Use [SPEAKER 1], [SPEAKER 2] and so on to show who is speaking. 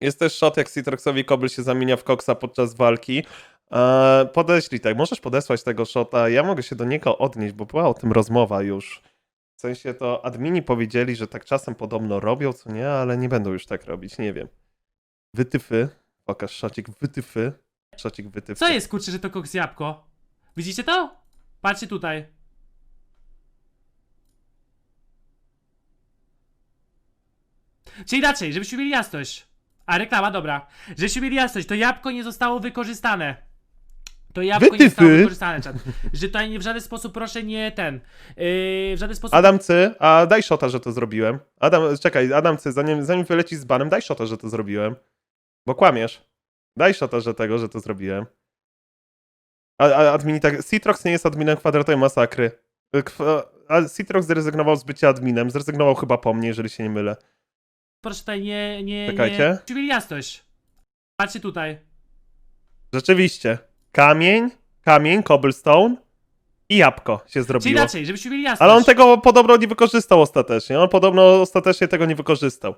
[SPEAKER 1] Jest też shot, jak Citroxowi Kobel się zamienia w koksa podczas walki. Eee, podeślij tak, możesz podesłać tego shota. Ja mogę się do niego odnieść, bo była o tym rozmowa już. W sensie to admini powiedzieli, że tak czasem podobno robią, co nie, ale nie będą już tak robić, nie wiem. Wytyfy. Pokaż szocik wytyfy. Szocik wytyfy.
[SPEAKER 2] Co jest kurczę, że to koks jabłko? Widzicie to? Patrzcie tutaj. Czy inaczej, żebyśmy mieli jasność. A reklama, dobra. Żebyśmy mieli jasność, to jabłko nie zostało wykorzystane. To jabłko nie
[SPEAKER 1] Wytyfy?
[SPEAKER 2] zostało wykorzystane, czat. Że tutaj nie, w żaden sposób proszę nie ten. Yy, w żaden sposób.
[SPEAKER 1] Adamcy, a daj shota, że to zrobiłem. Adam, czekaj, Adamcy, zanim, zanim wylecisz z banem, daj shota, że to zrobiłem. Bo kłamiesz. Daj shota, że tego, że to zrobiłem. A, a admini tak. Citrox nie jest adminem kwadratowej masakry. Kw- A Citrox zrezygnował z bycia adminem. Zrezygnował chyba po mnie, jeżeli się nie mylę.
[SPEAKER 2] Proszę tutaj nie. nie
[SPEAKER 1] Czekajcie.
[SPEAKER 2] Nie, jasność. Patrzcie tutaj.
[SPEAKER 1] Rzeczywiście. Kamień, kamień, cobblestone i jabłko się
[SPEAKER 2] Czy
[SPEAKER 1] zrobiło.
[SPEAKER 2] inaczej, żebyśmy mieli jasność.
[SPEAKER 1] Ale on tego podobno nie wykorzystał ostatecznie. On podobno ostatecznie tego nie wykorzystał.